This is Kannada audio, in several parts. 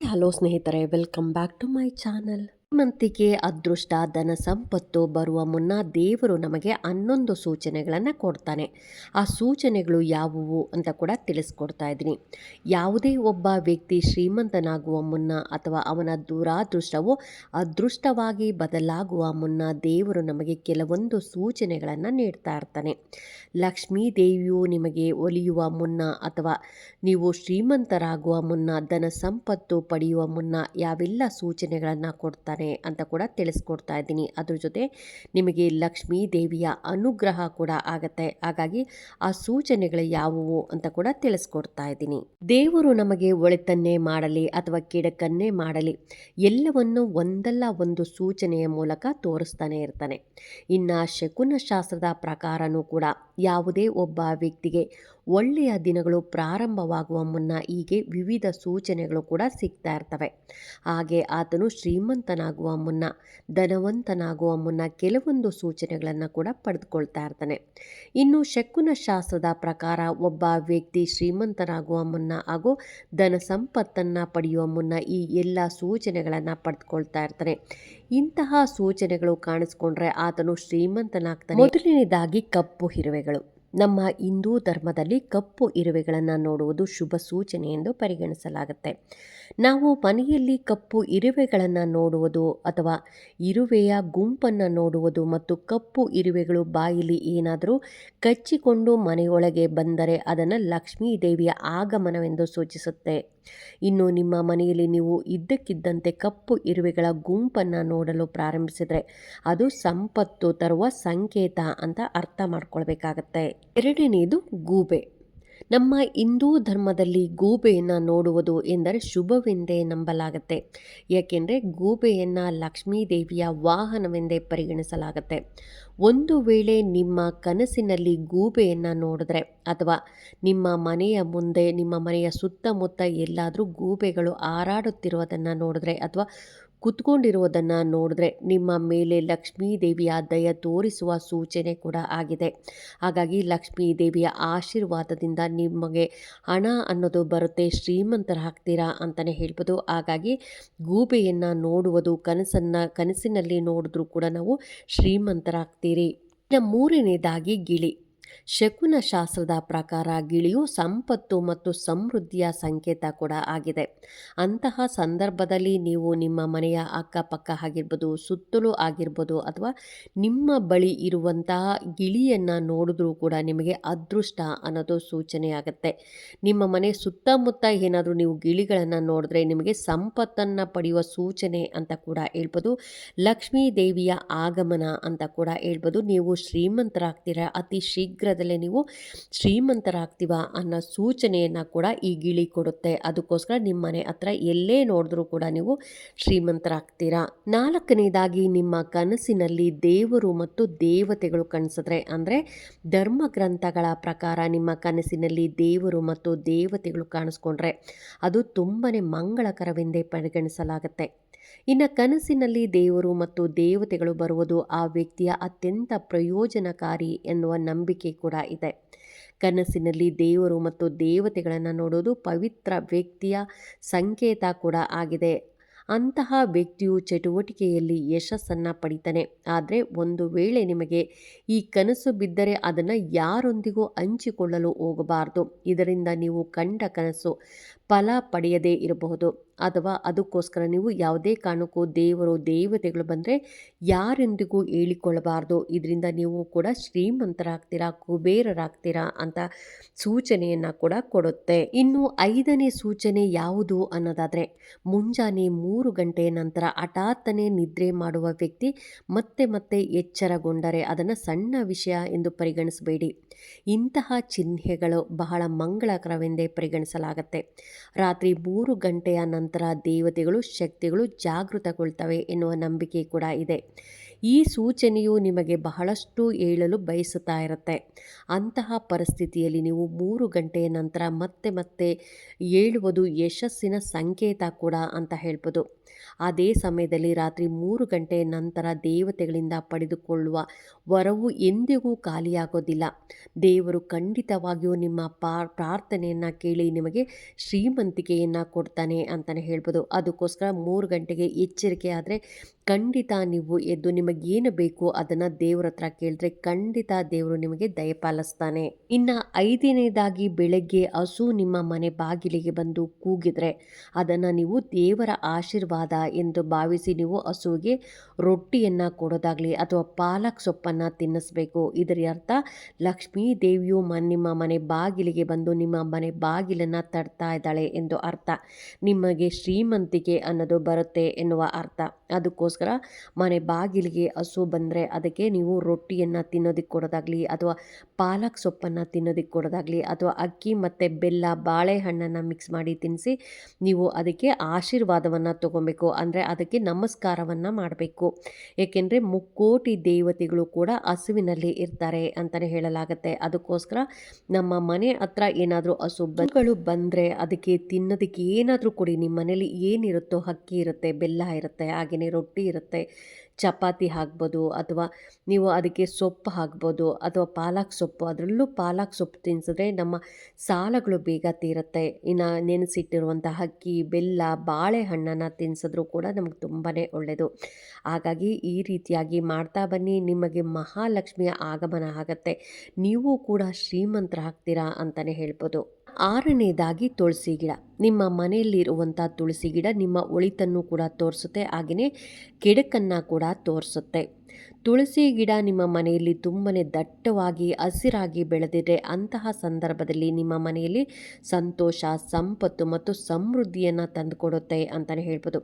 ಹಲೋ ಸ್ನೇಹಿತರೆ welcome back to my channel ಶ್ರೀಮಂತಿಕೆ ಅದೃಷ್ಟ, ಧನ ಸಂಪತ್ತು ಬರುವ ಮುನ್ನ ದೇವರು ನಮಗೆ ಹನ್ನೊಂದು ಸೂಚನೆಗಳನ್ನು ಕೊಡ್ತಾನೆ. ಆ ಸೂಚನೆಗಳು ಯಾವುವು ಅಂತ ಕೂಡ ತಿಳಿಸ್ಕೊಡ್ತಾ ಇದ್ದೀನಿ. ಯಾವುದೇ ಒಬ್ಬ ವ್ಯಕ್ತಿ ಶ್ರೀಮಂತನಾಗುವ ಮುನ್ನ ಅಥವಾ ಅವನ ದುರಾದೃಷ್ಟವು ಅದೃಷ್ಟವಾಗಿ ಬದಲಾಗುವ ಮುನ್ನ ದೇವರು ನಮಗೆ ಕೆಲವೊಂದು ಸೂಚನೆಗಳನ್ನು ನೀಡ್ತಾ ಇರ್ತಾನೆ. ಲಕ್ಷ್ಮೀ ದೇವಿಯು ನಿಮಗೆ ಒಲಿಯುವ ಮುನ್ನ ಅಥವಾ ನೀವು ಶ್ರೀಮಂತರಾಗುವ ಮುನ್ನ, ಧನ ಸಂಪತ್ತು ಪಡೆಯುವ ಮುನ್ನ ಯಾವೆಲ್ಲ ಸೂಚನೆಗಳನ್ನು ಕೊಡ್ತಾನೆ? ಅಂತ ಕೂಡ ತಿಳಿಸ್ಕೊಡ್ತಾ ಇದ್ದೀನಿ. ಅದ್ರ ಜೊತೆ ನಿಮಗೆ ಲಕ್ಷ್ಮೀ ದೇವಿಯ ಅನುಗ್ರಹ ಕೂಡ ಆಗತ್ತೆ. ಹಾಗಾಗಿ ಆ ಸೂಚನೆಗಳು ಯಾವುವು ಅಂತ ಕೂಡ ತಿಳಿಸ್ಕೊಡ್ತಾ ಇದ್ದೀನಿ. ದೇವರು ನಮಗೆ ಒಳಿತನ್ನೇ ಮಾಡಲಿ ಅಥವಾ ಕೆಡಕನ್ನೇ ಮಾಡಲಿ ಎಲ್ಲವನ್ನು ಒಂದಲ್ಲ ಒಂದು ಸೂಚನೆಯ ಮೂಲಕ ತೋರಿಸ್ತಾನೆ ಇರ್ತಾನೆ. ಇನ್ನು ಶಕುನ ಶಾಸ್ತ್ರದ ಪ್ರಕಾರನೂ ಕೂಡ ಯಾವುದೇ ಒಬ್ಬ ವ್ಯಕ್ತಿಗೆ ಒಳ್ಳೆಯ ದಿನಗಳು ಪ್ರಾರಂಭವಾಗುವ ಮುನ್ನ ಹೀಗೆ ವಿವಿಧ ಸೂಚನೆಗಳು ಕೂಡ ಸಿಗ್ತಾ ಇರ್ತವೆ. ಹಾಗೆ ಆತನು ಶ್ರೀಮಂತನಾಗುವ ಮುನ್ನ, ಧನವಂತನಾಗುವ ಮುನ್ನ ಕೆಲವೊಂದು ಸೂಚನೆಗಳನ್ನು ಕೂಡ ಪಡೆದುಕೊಳ್ತಾ ಇರ್ತಾನೆ. ಇನ್ನು ಶಕುನ ಶಾಸ್ತ್ರದ ಪ್ರಕಾರ ಒಬ್ಬ ವ್ಯಕ್ತಿ ಶ್ರೀಮಂತನಾಗುವ ಮುನ್ನ ಹಾಗೂ ಧನ ಸಂಪತ್ತನ್ನು ಪಡೆಯುವ ಮುನ್ನ ಈ ಎಲ್ಲ ಸೂಚನೆಗಳನ್ನು ಪಡೆದುಕೊಳ್ತಾ ಇರ್ತಾನೆ. ಇಂತಹ ಸೂಚನೆಗಳು ಕಾಣಿಸ್ಕೊಂಡ್ರೆ ಆತನು ಶ್ರೀಮಂತನಾಗ್ತಾನೆ. ಮೊದಲನೇದಾಗಿ ಕಪ್ಪು ಹಿರುವೆಗಳು. ನಮ್ಮ ಹಿಂದೂ ಧರ್ಮದಲ್ಲಿ ಕಪ್ಪು ಇರುವೆಗಳನ್ನು ನೋಡುವುದು ಶುಭ ಸೂಚನೆ ಎಂದು ಪರಿಗಣಿಸಲಾಗುತ್ತೆ. ನಾವು ಮನೆಯಲ್ಲಿ ಕಪ್ಪು ಇರುವೆಗಳನ್ನು ನೋಡುವುದು ಅಥವಾ ಇರುವೆಯ ಗುಂಪನ್ನು ನೋಡುವುದು ಮತ್ತು ಕಪ್ಪು ಇರುವೆಗಳು ಬಾಯಿಲಿ ಏನಾದರೂ ಕಚ್ಚಿಕೊಂಡು ಮನೆಯೊಳಗೆ ಬಂದರೆ ಅದನ್ನು ಲಕ್ಷ್ಮೀ ದೇವಿಯ ಆಗಮನವೆಂದು ಸೂಚಿಸುತ್ತೆ. ಇನ್ನು ನಿಮ್ಮ ಮನೆಯಲ್ಲಿ ನೀವು ಇದ್ದಕ್ಕಿದ್ದಂತೆ ಕಪ್ಪು ಇರುವೆಗಳ ಗುಂಪನ್ನು ನೋಡಲು ಪ್ರಾರಂಭಿಸಿದರೆ ಅದು ಸಂಪತ್ತು ತರುವ ಸಂಕೇತ ಅಂತ ಅರ್ಥ ಮಾಡ್ಕೊಳ್ಬೇಕಾಗತ್ತೆ. ಎರಡನೆಯದು ಗೂಬೆ. ನಮ್ಮ ಹಿಂದೂ ಧರ್ಮದಲ್ಲಿ ಗೂಬೆಯನ್ನು ನೋಡುವುದು ಎಂದರೆ ಶುಭವೆಂದೇ ನಂಬಲಾಗತ್ತೆ. ಏಕೆಂದರೆ ಗೂಬೆಯನ್ನು ಲಕ್ಷ್ಮೀ ದೇವಿಯ ವಾಹನವೆಂದೇ ಪರಿಗಣಿಸಲಾಗುತ್ತೆ. ಒಂದು ವೇಳೆ ನಿಮ್ಮ ಕನಸಿನಲ್ಲಿ ಗೂಬೆಯನ್ನು ನೋಡಿದ್ರೆ ಅಥವಾ ನಿಮ್ಮ ಮನೆಯ ಮುಂದೆ, ನಿಮ್ಮ ಮನೆಯ ಸುತ್ತಮುತ್ತ ಎಲ್ಲಾದರೂ ಗೂಬೆಗಳು ಹಾರಾಡುತ್ತಿರುವುದನ್ನು ನೋಡಿದ್ರೆ ಅಥವಾ ಕುತ್ಕೊಂಡಿರುವುದನ್ನು ನೋಡಿದ್ರೆ ನಿಮ್ಮ ಮೇಲೆ ಲಕ್ಷ್ಮೀ ದೇವಿಯ ದಯ ತೋರಿಸುವ ಸೂಚನೆ ಕೂಡ ಆಗಿದೆ. ಹಾಗಾಗಿ ಲಕ್ಷ್ಮೀ ದೇವಿಯ ಆಶೀರ್ವಾದದಿಂದ ನಿಮಗೆ ಹಣ ಅನ್ನೋದು ಬರುತ್ತೆ ಶ್ರೀಮಂತರಾಗ್ತೀರಾ ಅಂತಲೇ ಹೇಳ್ಬೋದು. ಹಾಗಾಗಿ ಗೂಬೆಯನ್ನು ನೋಡುವುದು, ಕನಸನ್ನು, ಕನಸಿನಲ್ಲಿ ನೋಡಿದ್ರೂ ಕೂಡ ನಾವು ಶ್ರೀಮಂತರಾಗ್ತೀರಿ. ಇನ್ನು ಮೂರನೇದಾಗಿ ಗಿಳಿ. ಶಕುನ ಶಾಸ್ತ್ರದ ಪ್ರಕಾರ ಗಿಳಿಯು ಸಂಪತ್ತು ಮತ್ತು ಸಮೃದ್ಧಿಯ ಸಂಕೇತ ಕೂಡ ಆಗಿದೆ. ಅಂತಹ ಸಂದರ್ಭದಲ್ಲಿ ನೀವು ನಿಮ್ಮ ಮನೆಯ ಅಕ್ಕಪಕ್ಕ ಆಗಿರ್ಬೋದು, ಸುತ್ತಲೂ ಆಗಿರ್ಬೋದು ಅಥವಾ ನಿಮ್ಮ ಬಳಿ ಇರುವಂತಹ ಗಿಳಿಯನ್ನು ನೋಡಿದ್ರೂ ಕೂಡ ನಿಮಗೆ ಅದೃಷ್ಟ ಅನ್ನೋದು ಸೂಚನೆಯಾಗುತ್ತೆ. ನಿಮ್ಮ ಮನೆ ಸುತ್ತಮುತ್ತ ಏನಾದರೂ ನೀವು ಗಿಳಿಗಳನ್ನು ನೋಡಿದ್ರೆ ನಿಮಗೆ ಸಂಪತ್ತನ್ನು ಪಡೆಯುವ ಸೂಚನೆ ಅಂತ ಕೂಡ ಹೇಳ್ಬೋದು. ಲಕ್ಷ್ಮೀ ದೇವಿಯ ಆಗಮನ ಅಂತ ಕೂಡ ಹೇಳ್ಬೋದು. ನೀವು ಶ್ರೀಮಂತರಾಗ್ತೀರ? ಅತಿ ಶೀಘ್ರದಲ್ಲೇ ನೀವು ಶ್ರೀಮಂತರಾಗ್ತೀವ ಅನ್ನೋ ಸೂಚನೆಯನ್ನು ಕೂಡ ಈ ಗಿಳಿ ಕೊಡುತ್ತೆ. ಅದಕ್ಕೋಸ್ಕರ ನಿಮ್ಮ ಮನೆ ಹತ್ರ ಎಲ್ಲೇ ನೋಡಿದ್ರೂ ಕೂಡ ನೀವು ಶ್ರೀಮಂತರಾಗ್ತೀರಾ? ನಾಲ್ಕನೇದಾಗಿ ನಿಮ್ಮ ಕನಸಿನಲ್ಲಿ ದೇವರು ಮತ್ತು ದೇವತೆಗಳು ಕಾಣಿಸಿದ್ರೆ ಅಂದರೆ ಧರ್ಮ ಗ್ರಂಥಗಳ ಪ್ರಕಾರ ನಿಮ್ಮ ಕನಸಿನಲ್ಲಿ ದೇವರು ಮತ್ತು ದೇವತೆಗಳು ಕಾಣಿಸ್ಕೊಂಡ್ರೆ ಅದು ತುಂಬಾ ಮಂಗಳಕರವೆಂದೇ ಪರಿಗಣಿಸಲಾಗುತ್ತೆ. ಇನ್ನು ಕನಸಿನಲ್ಲಿ ದೇವರು ಮತ್ತು ದೇವತೆಗಳು ಬರುವುದು ಆ ವ್ಯಕ್ತಿಯ ಅತ್ಯಂತ ಪ್ರಯೋಜನಕಾರಿ ಎನ್ನುವ ನಂಬಿಕೆ ಕೂಡ ಇದೆ. ಕನಸಿನಲ್ಲಿ ದೇವರು ಮತ್ತು ದೇವತೆಗಳನ್ನು ನೋಡೋದು ಪವಿತ್ರ ವ್ಯಕ್ತಿಯ ಸಂಕೇತ ಕೂಡ ಆಗಿದೆ. ಅಂತಹ ವ್ಯಕ್ತಿಯು ಚಟುವಟಿಕೆಯಲ್ಲಿ ಯಶಸ್ಸನ್ನು ಪಡಿತಾನೆ. ಆದರೆ ಒಂದು ವೇಳೆ ನಿಮಗೆ ಈ ಕನಸು ಬಿದ್ದರೆ ಅದನ್ನು ಯಾರೊಂದಿಗೂ ಹಂಚಿಕೊಳ್ಳಲು ಹೋಗಬಾರ್ದು. ಇದರಿಂದ ನೀವು ಕಂಡ ಕನಸು ಫಲ ಪಡೆಯದೇ ಇರಬಹುದು. ಅಥವಾ ಅದಕ್ಕೋಸ್ಕರ ನೀವು ಯಾವುದೇ ಕಾರಣಕ್ಕೂ ದೇವರು, ದೇವತೆಗಳು ಬಂದರೆ ಯಾರೆಂದಿಗೂ ಹೇಳಿಕೊಳ್ಳಬಾರ್ದು. ಇದರಿಂದ ನೀವು ಕೂಡ ಶ್ರೀಮಂತರಾಗ್ತೀರಾ, ಕುಬೇರರಾಗ್ತೀರಾ ಅಂತ ಸೂಚನೆಯನ್ನು ಕೂಡ ಕೊಡುತ್ತೆ. ಇನ್ನು ಐದನೇ ಸೂಚನೆ ಯಾವುದು ಅನ್ನೋದಾದರೆ, ಮುಂಜಾನೆ ಮೂರು ಗಂಟೆಯ ನಂತರ ಹಠಾತ್ತನೆ ನಿದ್ರೆ ಮಾಡುವ ವ್ಯಕ್ತಿ ಮತ್ತೆ ಮತ್ತೆ ಎಚ್ಚರಗೊಂಡರೆ ಅದನ್ನು ಸಣ್ಣ ವಿಷಯ ಎಂದು ಪರಿಗಣಿಸಬೇಡಿ. ಇಂತಹ ಚಿಹ್ನೆಗಳು ಬಹಳ ಮಂಗಳಕರವೆಂದೇ ಪರಿಗಣಿಸಲಾಗುತ್ತೆ. ರಾತ್ರಿ ಮೂರು ಗಂಟೆಯ ನಂತರ ದೇವತೆಗಳು ಶಕ್ತಿಗಳು ಜಾಗೃತಗೊಳ್ತವೆ ಎನ್ನುವ ನಂಬಿಕೆ ಕೂಡ ಇದೆ. ಈ ಸೂಚನೆಯು ನಿಮಗೆ ಬಹಳಷ್ಟು ಹೇಳಲು ಬಯಸುತ್ತಾ ಇರುತ್ತೆ. ಅಂತಹ ಪರಿಸ್ಥಿತಿಯಲ್ಲಿ ನೀವು ಮೂರು ಗಂಟೆಯ ನಂತರ ಮತ್ತೆ ಮತ್ತೆ ಹೇಳುವುದು ಯಶಸ್ಸಿನ ಸಂಕೇತ ಕೂಡ ಅಂತ ಹೇಳ್ಬೋದು. ಅದೇ ಸಮಯದಲ್ಲಿ ರಾತ್ರಿ ಮೂರು ಗಂಟೆ ನಂತರ ದೇವತೆಗಳಿಂದ ಪಡೆದುಕೊಳ್ಳುವ ವರವು ಎಂದಿಗೂ ಖಾಲಿಯಾಗೋದಿಲ್ಲ. ದೇವರು ಖಂಡಿತವಾಗಿಯೂ ನಿಮ್ಮ ಪ್ರಾರ್ಥನೆಯನ್ನು ಕೇಳಿ ನಿಮಗೆ ಶ್ರೀಮಂತಿಕೆಯನ್ನು ಕೊಡ್ತಾನೆ ಅಂತಲೇ ಹೇಳ್ಬೋದು. ಅದಕ್ಕೋಸ್ಕರ ಮೂರು ಗಂಟೆಗೆ ಎಚ್ಚರಿಕೆ ಆದರೆ ಖಂಡಿತ ನೀವು ಎದ್ದು ನಿಮಗೇನು ಬೇಕು ಅದನ್ನು ದೇವರ ಹತ್ರ ಕೇಳಿದ್ರೆ ಖಂಡಿತ ದೇವರು ನಿಮಗೆ ದಯಪಾಲಿಸ್ತಾನೆ ಇನ್ನು ಐದನೇದಾಗಿ ಬೆಳಗ್ಗೆ ಹಸು ನಿಮ್ಮ ಮನೆ ಬಾಗಿಲಿಗೆ ಬಂದು ಕೂಗಿದ್ರೆ ಅದನ್ನು ನೀವು ದೇವರ ಆಶೀರ್ವಾದ ಎಂದು ಭಾವಿಸಿ ನೀವು ಹಸುವಿಗೆ ರೊಟ್ಟಿಯನ್ನು ಕೊಡೋದಾಗಲಿ ಅಥವಾ ಪಾಲಕ್ ಸೊಪ್ಪನ್ನು ತಿನ್ನಿಸ್ಬೇಕು. ಇದರ ಅರ್ಥ, ಲಕ್ಷ್ಮೀ ದೇವಿಯು ಮ, ನಿಮ್ಮ ಮನೆ ಬಾಗಿಲಿಗೆ ಬಂದು ನಿಮ್ಮ ಮನೆ ಬಾಗಿಲನ್ನು ತಡ್ತಾ ಇದ್ದಾಳೆ ಎಂದು ಅರ್ಥ. ನಿಮಗೆ ಶ್ರೀಮಂತಿಕೆ ಅನ್ನೋದು ಬರುತ್ತೆ ಎನ್ನುವ ಅರ್ಥ. ಅದಕ್ಕೋಸ್ಕರ ಮನೆ ಬಾಗಿಲಿಗೆ ಹಸು ಬಂದರೆ ಅದಕ್ಕೆ ನೀವು ರೊಟ್ಟಿಯನ್ನು ತಿನ್ನೋದಕ್ಕೆ ಕೊಡೋದಾಗಲಿ ಅಥವಾ ಪಾಲಕ್ ಸೊಪ್ಪನ್ನು ತಿನ್ನೋದಕ್ಕೆ ಕೊಡೋದಾಗಲಿ ಅಥವಾ ಅಕ್ಕಿ ಮತ್ತು ಬೆಲ್ಲ ಬಾಳೆಹಣ್ಣನ್ನು ಮಿಕ್ಸ್ ಮಾಡಿ ತಿನ್ನಿಸಿ ನೀವು ಅದಕ್ಕೆ ಆಶೀರ್ವಾದವನ್ನು ತೊಗೊಬೇಕು. ಅಂದರೆ ಅದಕ್ಕೆ ನಮಸ್ಕಾರವನ್ನು ಮಾಡಬೇಕು. ಏಕೆಂದರೆ ಮುಕ್ಕೋಟಿ ದೇವತೆಗಳು ಕೂಡ ಹಸುವಿನಲ್ಲಿ ಇರ್ತಾರೆ ಅಂತಲೇ ಹೇಳಲಾಗುತ್ತೆ. ಅದಕ್ಕೋಸ್ಕರ ನಮ್ಮ ಮನೆ ಹತ್ರ ಏನಾದರೂ ಹಸುಗಳು ಬಂದರೆ ಅದಕ್ಕೆ ತಿನ್ನೋದಕ್ಕೆ ಏನಾದರೂ ಕೊಡಿ. ನಿಮ್ಮ ಮನೇಲಿ ಏನಿರುತ್ತೋ ಅಕ್ಕಿ ಇರುತ್ತೆ, ಬೆಲ್ಲ ಇರುತ್ತೆ ಹಾಗೆಯೇ ರೊಟ್ಟಿ ಇರುತ್ತೆ ಚಪಾತಿ ಹಾಕ್ಬೋದು ಅಥವಾ ನೀವು ಅದಕ್ಕೆ ಸೊಪ್ಪು ಹಾಕ್ಬೋದು ಅಥವಾ ಪಾಲಕ್ ಸೊಪ್ಪು, ಅದರಲ್ಲೂ ಪಾಲಕ್ ಸೊಪ್ಪು ತಿನ್ಸಿದ್ರೆ ನಮ್ಮ ಸಾಲಗಳು ಬೇಗ ತೀರುತ್ತೆ. ಇನ್ನು ನೆನೆಸಿಟ್ಟಿರುವಂಥ ಅಕ್ಕಿ, ಬೆಲ್ಲ, ಬಾಳೆಹಣ್ಣನ್ನು ತಿನ್ಸಿದ್ರೂ ಕೂಡ ನಮಗೆ ತುಂಬಾ ಒಳ್ಳೆಯದು ಹಾಗಾಗಿ ಈ ರೀತಿಯಾಗಿ ಮಾಡ್ತಾ ಬನ್ನಿ. ನಿಮಗೆ ಮಹಾಲಕ್ಷ್ಮಿಯ ಆಗಮನ ಆಗತ್ತೆ. ನೀವು ಕೂಡ ಶ್ರೀಮಂತರಾಗ್ತೀರಾ ಅಂತಲೇ ಹೇಳ್ಬೋದು. ಆರನೇದಾಗಿ ತುಳಸಿ ಗಿಡ. ನಿಮ್ಮ ಮನೆಯಲ್ಲಿರುವಂಥ ತುಳಸಿ ಗಿಡ ನಿಮ್ಮ ಒಳಿತನ್ನು ಕೂಡ ತೋರಿಸುತ್ತೆ. ಹಾಗೆಯೇ ಕೆಡಕನ್ನು ಕೂಡ ತೋರಿಸುತ್ತೆ. ತುಳಸಿ ಗಿಡ ನಿಮ್ಮ ಮನೆಯಲ್ಲಿ ತುಂಬನೇ ದಟ್ಟವಾಗಿ, ಹಸಿರಾಗಿ ಬೆಳೆದಿದೆ ಅಂತಹ ಸಂದರ್ಭದಲ್ಲಿ ನಿಮ್ಮ ಮನೆಯಲ್ಲಿ ಸಂತೋಷ, ಸಂಪತ್ತು ಮತ್ತು ಸಮೃದ್ಧಿಯನ್ನು ತಂದುಕೊಡುತ್ತೆ ಅಂತಲೇ ಹೇಳ್ಬೋದು.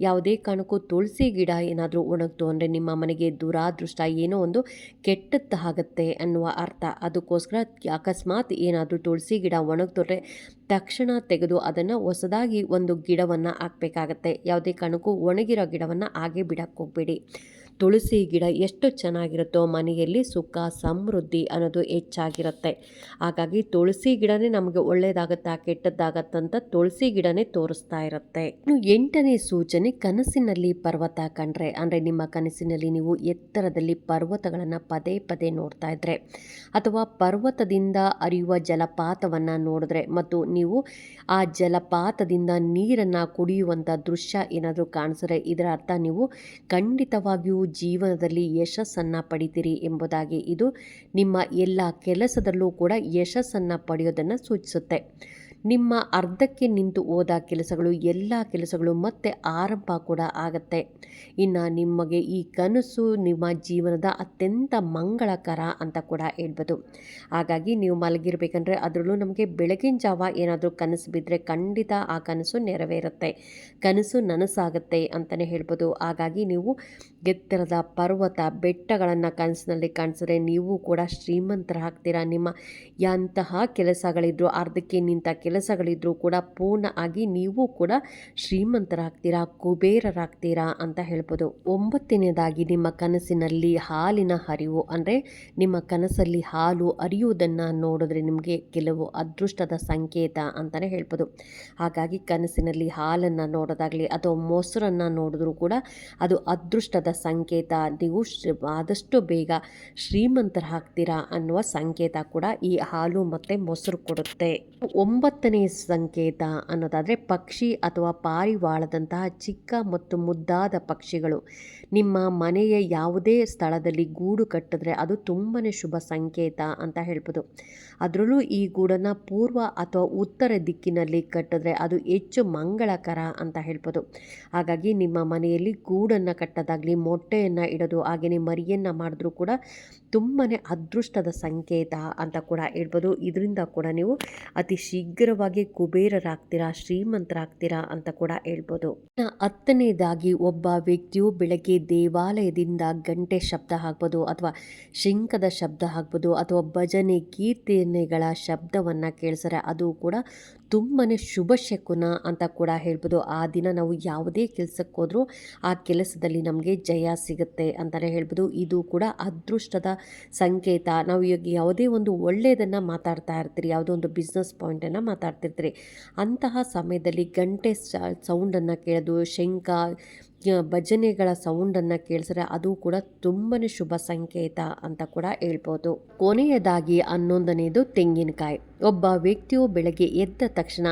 ಯಾವುದೇ ಕಾರಣಕ್ಕೂ ತುಳಸಿ ಗಿಡ ಏನಾದರೂ ಒಣಗ್ತು ಅಂದರೆ ನಿಮ್ಮ ಮನೆಗೆ ದುರಾದೃಷ್ಟ ಏನೋ ಒಂದು ಕೆಟ್ಟದ್ದಾಗತ್ತೆ ಅನ್ನುವ ಅರ್ಥ. ಅದಕ್ಕೋಸ್ಕರ ಅಕಸ್ಮಾತ್ ಏನಾದರೂ ತುಳಸಿ ಗಿಡ ಒಣಗ್ತೋದ್ರೆ ತಕ್ಷಣ ತೆಗೆದು ಅದನ್ನು ಹೊಸದಾಗಿ ಒಂದು ಗಿಡವನ್ನು ಹಾಕಬೇಕಾಗತ್ತೆ. ಯಾವುದೇ ಕಾರಣಕ್ಕೂ ಒಣಗಿರೋ ಗಿಡವನ್ನು ಹಾಗೆ ಬಿಡಕ್ಕೆ ಹೋಗಬೇಡಿ. ತುಳಸಿ ಗಿಡ ಎಷ್ಟು ಚೆನ್ನಾಗಿರುತ್ತೋ ಮನೆಯಲ್ಲಿ ಸುಖ, ಸಮೃದ್ಧಿ ಅನ್ನೋದು ಹೆಚ್ಚಾಗಿರುತ್ತೆ. ಹಾಗಾಗಿ ತುಳಸಿ ಗಿಡನೇ ನಮಗೆ ಒಳ್ಳೆಯದಾಗುತ್ತಾ ಕೆಟ್ಟದ್ದಾಗತ್ತಂತ ತುಳಸಿ ಗಿಡನೇ ತೋರಿಸ್ತಾ ಇರುತ್ತೆ. ಇನ್ನು ಎಂಟನೇ ಸೂಚನೆ, ಕನಸಿನಲ್ಲಿ ಪರ್ವತ ಕಂಡ್ರೆ. ಅಂದರೆ ನಿಮ್ಮ ಕನಸಿನಲ್ಲಿ ನೀವು ಎತ್ತರದಲ್ಲಿ ಪರ್ವತಗಳನ್ನು ಪದೇ ಪದೇ ನೋಡ್ತಾ ಇದ್ರೆ. ಅಥವಾ ಪರ್ವತದಿಂದ ಹರಿಯುವ ಜಲಪಾತವನ್ನು ನೋಡಿದ್ರೆ. ಮತ್ತು ನೀವು ಆ ಜಲಪಾತದಿಂದ ನೀರನ್ನು ಕುಡಿಯುವಂಥ ದೃಶ್ಯ ಏನಾದರೂ ಕಾಣಿಸಿದ್ರೆ, ಇದರ ಅರ್ಥ ನೀವು ಖಂಡಿತವಾಗಿಯೂ ಜೀವನದಲ್ಲಿ ಯಶಸ್ಸನ್ನು ಪಡಿತೀರಿ ಎಂಬುದಾಗಿ ಇದು ನಿಮ್ಮ ಎಲ್ಲ ಕೆಲಸದಲ್ಲೂ ಕೂಡ ಯಶಸ್ಸನ್ನು ಪಡೆಯೋದನ್ನು ಸೂಚಿಸುತ್ತೆ. ನಿಮ್ಮ ಅರ್ಧಕ್ಕೆ ನಿಂತು ಹೋದ ಕೆಲಸಗಳು, ಎಲ್ಲ ಕೆಲಸಗಳು ಮತ್ತೆ ಆರಂಭ ಕೂಡ ಆಗತ್ತೆ. ಇನ್ನು ನಿಮಗೆ ಈ ಕನಸು ನಿಮ್ಮ ಜೀವನದ ಅತ್ಯಂತ ಮಂಗಳಕರ ಅಂತ ಕೂಡ ಹೇಳ್ಬೋದು. ಹಾಗಾಗಿ ನೀವು ಮಲಗಿರ್ಬೇಕಂದ್ರೆ ಅದರಲ್ಲೂ ನಮಗೆ ಬೆಳಗಿನ ಜಾವ ಏನಾದರೂ ಕನಸು ಬಿದ್ದರೆ ಖಂಡಿತ ಆ ಕನಸು ನೆರವೇರುತ್ತೆ. ಕನಸು ನನಸಾಗುತ್ತೆ ಅಂತಲೇ ಹೇಳ್ಬೋದು. ಹಾಗಾಗಿ ನೀವು ಎತ್ತರದ ಪರ್ವತ, ಬೆಟ್ಟಗಳನ್ನು ಕನಸಿನಲ್ಲಿ ಕಾಣಿಸಿದ್ರೆ ನೀವು ಕೂಡ ಶ್ರೀಮಂತರಾಗ್ತೀರಾ? ನಿಮ್ಮ ಎಂತಹ ಕೆಲಸಗಳಿದ್ರು ಅರ್ಧಕ್ಕೆ ನಿಂತ ಕೆಲಸಗಳಿದ್ರೂ ಕೂಡ ಪೂರ್ಣ ಆಗಿ ನೀವು ಕೂಡ ಶ್ರೀಮಂತರಾಗ್ತೀರಾ, ಕುಬೇರರಾಗ್ತೀರಾ ಅಂತ ಹೇಳ್ಬೋದು. ಒಂಬತ್ತನೇದಾಗಿ ನಿಮ್ಮ ಕನಸಿನಲ್ಲಿ ಹಾಲಿನ ಹರಿವು ಅಂದರೆ ನಿಮ್ಮ ಕನಸಲ್ಲಿ ಹಾಲು ಹರಿಯುವುದನ್ನು ನೋಡಿದ್ರೆ ನಿಮಗೆ ಕೆಲವು ಅದೃಷ್ಟದ ಸಂಕೇತ ಅಂತಲೇ ಹೇಳ್ಬೋದು. ಹಾಗಾಗಿ ಕನಸಿನಲ್ಲಿ ಹಾಲನ್ನು ನೋಡೋದಾಗಲಿ ಅಥವಾ ಮೊಸರನ್ನು ನೋಡಿದ್ರೂ ಕೂಡ ಅದು ಅದೃಷ್ಟದ ಸಂಕೇತ. ನೀವು ಆದಷ್ಟು ಬೇಗ ಶ್ರೀಮಂತರಾಗ್ತೀರಾ ಅನ್ನುವ ಸಂಕೇತ ಕೂಡ ಈ ಹಾಲು ಮತ್ತು ಮೊಸರು ಕೊಡುತ್ತೆ. ಒಂಬತ್ತನೇ ಸಂಕೇತ ಅನ್ನೋದಾದರೆ ಪಕ್ಷಿ ಅಥವಾ ಪಾರಿವಾಳದಂತಹ ಚಿಕ್ಕ ಮತ್ತು ಮುದ್ದಾದ ಪಕ್ಷಿಗಳು. ನಿಮ್ಮ ಮನೆಯ ಯಾವುದೇ ಸ್ಥಳದಲ್ಲಿ ಗೂಡು ಕಟ್ಟಿದ್ರೆ ಅದು ತುಂಬಾ ಶುಭ ಸಂಕೇತ ಅಂತ ಹೇಳ್ಬೋದು. ಅದರಲ್ಲೂ ಈ ಗೂಡನ್ನು ಪೂರ್ವ ಅಥವಾ ಉತ್ತರ ದಿಕ್ಕಿನಲ್ಲಿ ಕಟ್ಟಿದ್ರೆ ಅದು ಹೆಚ್ಚು ಮಂಗಳಕರ ಅಂತ ಹೇಳ್ಬೋದು. ಹಾಗಾಗಿ ನಿಮ್ಮ ಮನೆಯಲ್ಲಿ ಗೂಡನ್ನು ಕಟ್ಟೋದಾಗಲಿ, ಮೊಟ್ಟೆಯನ್ನು ಇಡೋದು ಹಾಗೆಯೇ ಮರಿಯನ್ನು ಮಾಡಿದ್ರೂ ಕೂಡ ತುಂಬಾ ಅದೃಷ್ಟದ ಸಂಕೇತ ಅಂತ ಕೂಡ ಹೇಳ್ಬೋದು. ಇದರಿಂದ ಕೂಡ ನೀವು ಅತಿ ಶೀಘ್ರ ಶೀಘ್ರವಾಗಿ ಕುಬೇರರಾಗ್ತೀರಾ, ಶ್ರೀಮಂತರಾಗ್ತೀರಾ ಅಂತ ಕೂಡ ಹೇಳ್ಬೋದು. ಹತ್ತನೇದಾಗಿ ಒಬ್ಬ ವ್ಯಕ್ತಿಯು ಬೆಳಗ್ಗೆ ದೇವಾಲಯದಿಂದ ಗಂಟೆ ಶಬ್ದ ಆಗ್ಬೋದು ಅಥವಾ ಶಂಖದ ಶಬ್ದ ಆಗ್ಬೋದು ಅಥವಾ ಭಜನೆ ಕೀರ್ತನೆಗಳ ಶಬ್ದವನ್ನು ಕೇಳಿಸಿದ್ರೆ ಅದು ಕೂಡ ತುಂಬಾ ಶುಭ ಶಕುನ ಅಂತ ಕೂಡ ಹೇಳ್ಬೋದು. ಆ ದಿನ ನಾವು ಯಾವುದೇ ಕೆಲಸಕ್ಕೆ ಆ ಕೆಲಸದಲ್ಲಿ ನಮಗೆ ಜಯ ಸಿಗುತ್ತೆ ಅಂತಲೇ ಹೇಳ್ಬೋದು. ಇದು ಕೂಡ ಅದೃಷ್ಟದ ಸಂಕೇತ. ನಾವು ಈಗ ಯಾವುದೇ ಒಂದು ಒಳ್ಳೆಯದನ್ನು ಮಾತಾಡ್ತಾ ಇರ್ತೀರಿ, ಯಾವುದೋ ಒಂದು ಬಿಸ್ನೆಸ್ ಪಾಯಿಂಟನ್ನು ಮಾತಾಡ್ತಿರ್ತೀರಿ. ಅಂತಹ ಸಮಯದಲ್ಲಿ ಗಂಟೆ ಸೌಂಡನ್ನು ಕೇಳೋದು ಶಂಖ ಭಜನೆಗಳ ಸೌಂಡನ್ನು ಕೇಳಿಸಿದ್ರೆ ಅದು ಕೂಡ ತುಂಬಾ ಶುಭ ಸಂಕೇತ ಅಂತ ಕೂಡ ಹೇಳ್ಬೋದು. ಕೊನೆಯದಾಗಿ ಹನ್ನೊಂದನೇದು ತೆಂಗಿನಕಾಯಿ. ಒಬ್ಬ ವ್ಯಕ್ತಿಯು ಬೆಳಗ್ಗೆ ಎದ್ದ ತಕ್ಷಣ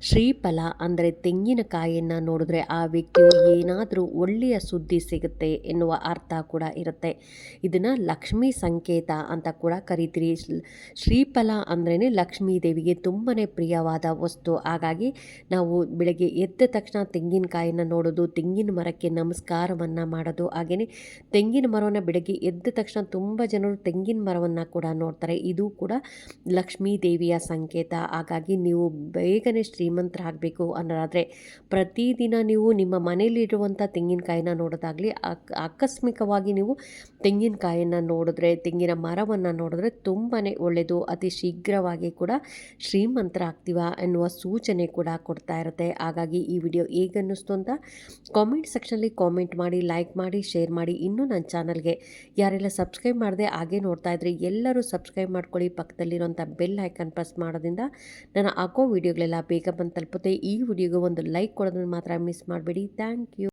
ಶ್ರೀಫಲ ಅಂದರೆ ತೆಂಗಿನಕಾಯಿಯನ್ನು ನೋಡಿದ್ರೆ ಆ ವ್ಯಕ್ತಿಯು ಏನಾದರೂ ಒಳ್ಳೆಯ ಸುದ್ದಿ ಸಿಗುತ್ತೆ ಎನ್ನುವ ಅರ್ಥ ಕೂಡ ಇರುತ್ತೆ. ಇದನ್ನು ಲಕ್ಷ್ಮೀ ಸಂಕೇತ ಅಂತ ಕೂಡ ಕರಿತೀರಿ. ಶ್ರೀಫಲ ಅಂದ್ರೇ ಲಕ್ಷ್ಮೀ ದೇವಿಗೆ ತುಂಬಾ ಪ್ರಿಯವಾದ ವಸ್ತು. ಹಾಗಾಗಿ ನಾವು ಬೆಳಗ್ಗೆ ಎದ್ದ ತಕ್ಷಣ ತೆಂಗಿನಕಾಯಿಯನ್ನು ನೋಡೋದು, ತೆಂಗಿನ ಮರಕ್ಕೆ ನಮಸ್ಕಾರವನ್ನು ಮಾಡೋದು ಹಾಗೆಯೇ ತೆಂಗಿನ ಮರವನ್ನು ಬೆಳಗ್ಗೆ ಎದ್ದ ತಕ್ಷಣ ತುಂಬ ಜನರು ತೆಂಗಿನ ಮರವನ್ನು ಕೂಡ ನೋಡ್ತಾರೆ. ಇದು ಕೂಡ ಲಕ್ಷ್ಮೀ ದೇವಿಯ ಸಂಕೇತ. ಹಾಗಾಗಿ ನೀವು ಬೇಗನೆ ಶ್ರೀಮಂತರಾಗಬೇಕು ಅನ್ನೋದಾದರೆ ಪ್ರತಿದಿನ ನೀವು ನಿಮ್ಮ ಮನೆಯಲ್ಲಿರುವಂಥ ತೆಂಗಿನಕಾಯಿನ ನೋಡೋದಾಗಲಿ ಆಕಸ್ಮಿಕವಾಗಿ ನೀವು ತೆಂಗಿನಕಾಯಿಯನ್ನು ನೋಡಿದ್ರೆ, ತೆಂಗಿನ ಮರವನ್ನು ನೋಡಿದ್ರೆ ತುಂಬಾ ಒಳ್ಳೆಯದು. ಅತಿ ಶೀಘ್ರವಾಗಿ ಕೂಡ ಶ್ರೀಮಂತರಾಗ್ತೀವ ಎನ್ನುವ ಸೂಚನೆ ಕೂಡ ಕೊಡ್ತಾ ಇರುತ್ತೆ. ಹಾಗಾಗಿ ಈ ವಿಡಿಯೋ ಹೇಗನ್ನಿಸ್ತು ಅಂತ ಕಾಮೆಂಟ್ ಸೆಕ್ಷನಲ್ಲಿ ಕಾಮೆಂಟ್ ಮಾಡಿ ಲೈಕ್ ಮಾಡಿ ಶೇರ್ ಮಾಡಿ. ಇನ್ನೂ ನನ್ನ ಚಾನಲ್ಗೆ ಯಾರೆಲ್ಲ ಸಬ್ಸ್ಕ್ರೈಬ್ ಮಾಡಿದೆ ಹಾಗೆ ನೋಡ್ತಾ ಇದ್ರೆ ಎಲ್ಲರೂ ಸಬ್ಸ್ಕ್ರೈಬ್ ಮಾಡ್ಕೊಳ್ಳಿ. ಪಕ್ಕದಲ್ಲಿರುವಂಥ ಬೆಲ್ ಐಕನ್ ಪ್ರೆಸ್ ಮಾಡೋದ್ರಿಂದ ನಾನು ಹಾಕೋ ವಿಡಿಯೋಗಳೆಲ್ಲ ಬೇಗ ಬಂದು ತಲುಪುತ್ತೆ. ಈ ವಿಡಿಯೋಗೆ ಒಂದು ಲೈಕ್ ಕೊಡೋದನ್ನು ಮಾತ್ರ ಮಿಸ್ ಮಾಡಬೇಡಿ. Thank you